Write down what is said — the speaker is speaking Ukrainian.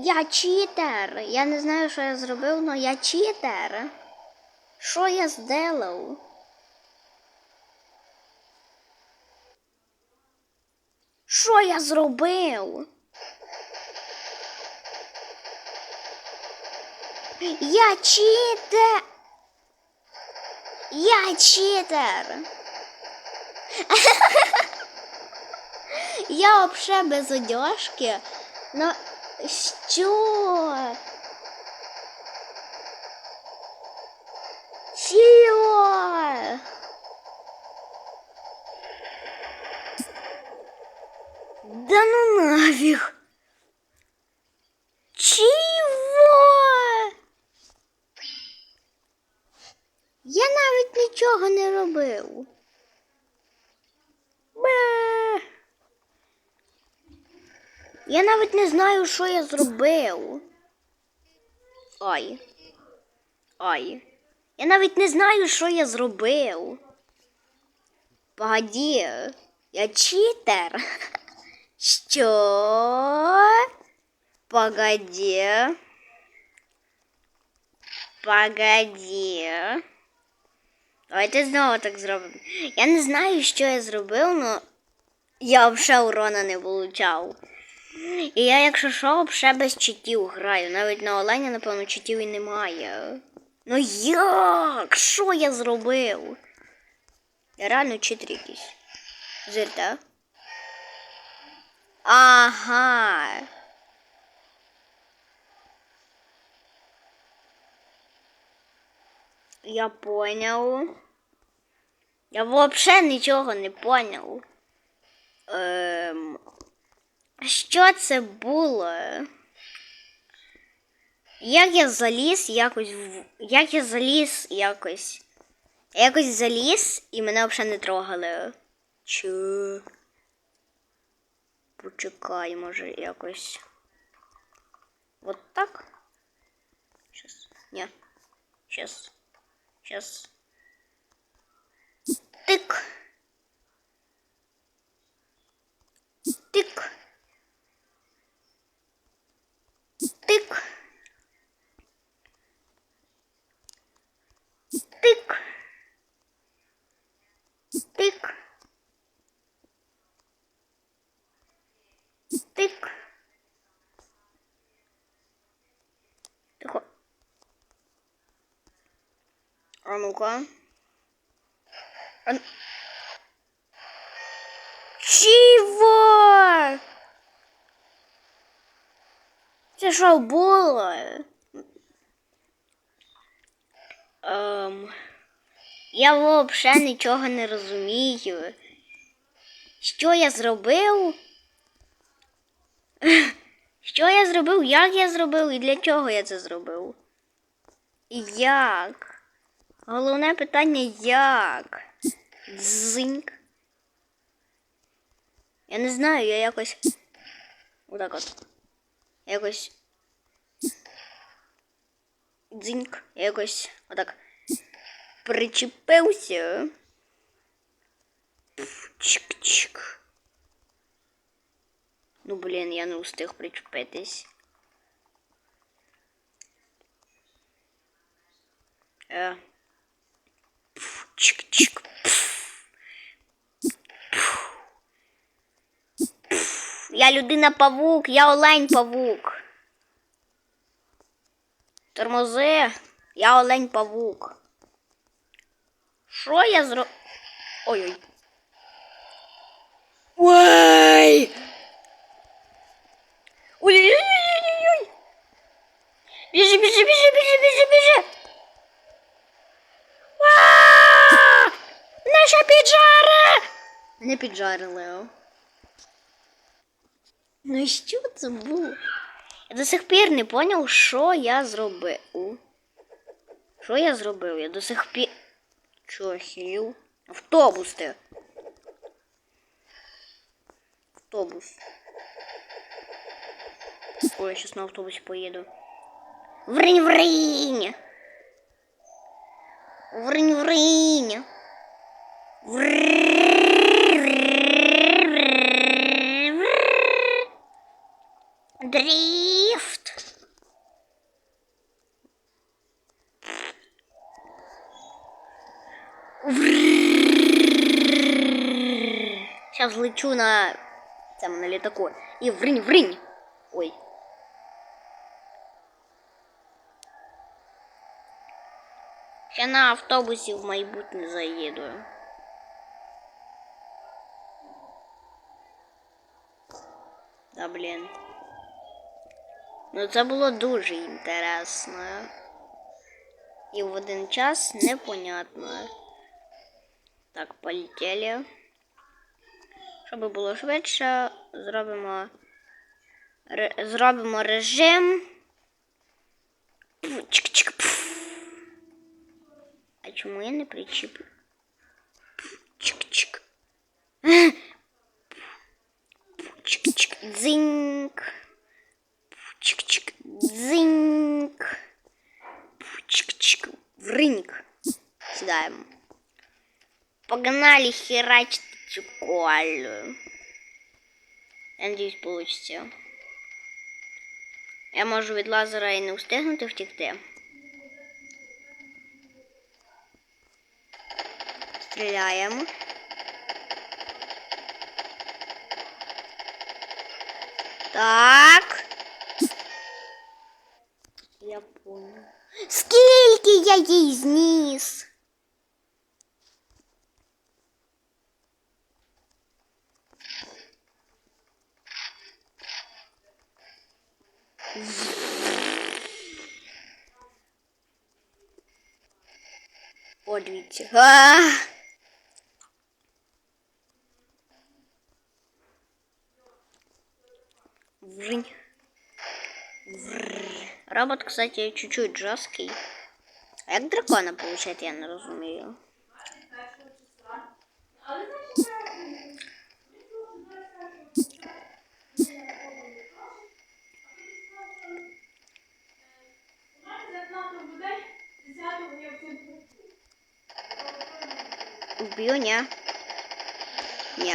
Я читер. Я не знаю, що я зробив, але я читер. Що я зделав? Що я зробив? Я читер. Я читер. Я вообще без одежки. Ну що? Чого? Да ну нафиг. Я навіть не знаю, що я зробив. Ой. Ой. Я навіть не знаю, що я зробив. Погоді. Я читер. Що? Погоді. Погоді. Давайте знову так зробимо. Я не знаю, що я зробив, але я взагалі урона не получав. І я, якщо що, взагалі без читів граю. Навіть на оленя, напевно, читів і немає. Ну як? Що я зробив? Я реально читер якийсь. Зирте. Ага. Я понял. Я вообще нічого не понял. Ем, що це було? Як я заліз якось в. Як я заліз якось. Якось заліз і мене взагалі не трогали. Чо? Почекай, може, якось. Вот так? Щас. Ні. Щас. Щас. А ну-ка. А... Чего? Це що було? Ем, я взагалі нічого не розумію. Що я зробив? Що я зробив? Як я зробив і для чого я це зробив? І Як? Головне питання як? Дзиньк. Я не знаю, я якось. Отак от. Якось. Дзиньк. Я якось отак причепився. Чик-чик. Ну, блін, я не встиг причепитись. Е. Пф, Чик-чик. Пф. Пф. Пф. Я людина павук, я олень павук. Тормози, я олень павук. Що я зро... Ой-ой. Ой! Ой-ой-ой-ой-ой! Біжи, біжи, біжи, біжи, біжи, Наша піджара! Не піджарили. о. Ну і що це було? Я до сих пір не поняв, що я зробив. Що я зробив? Я до сих пір. Чо, хілів? Автобус ти. Автобус. Ой, я сейчас на автобусе поеду. Вринь, вринь! Вринь, вринь! Дринь! Ліфт. Сейчас лечу на цьому на літаку. І вринь, вринь. Ой. Ще на автобусі в майбутнє заїду. Да блін. Ну це було дуже інтересно. І в один час непонятно. Так, полетіли. Щоб було швидше, зробимо, ре- зробимо режим. Пф, Чик-чик. пф. А чому я не причіплю? Чик-чик. Чик-чик. Дзиньк. Чик-чик. Дзиньк. Чик-чик. Вриньк. Сідаємо. Погнали херачить колю. Я надіюсь, получится. Я можу від лазера і не встигнути втікти. Стріляємо. Так. Я понял. Скільки я їй зніс? О, дивіться. А! Врынь. Робот, кстати, чуть-чуть жорсткий. А як дракона получать, я не розумію. Вб'ю, ні. Ні.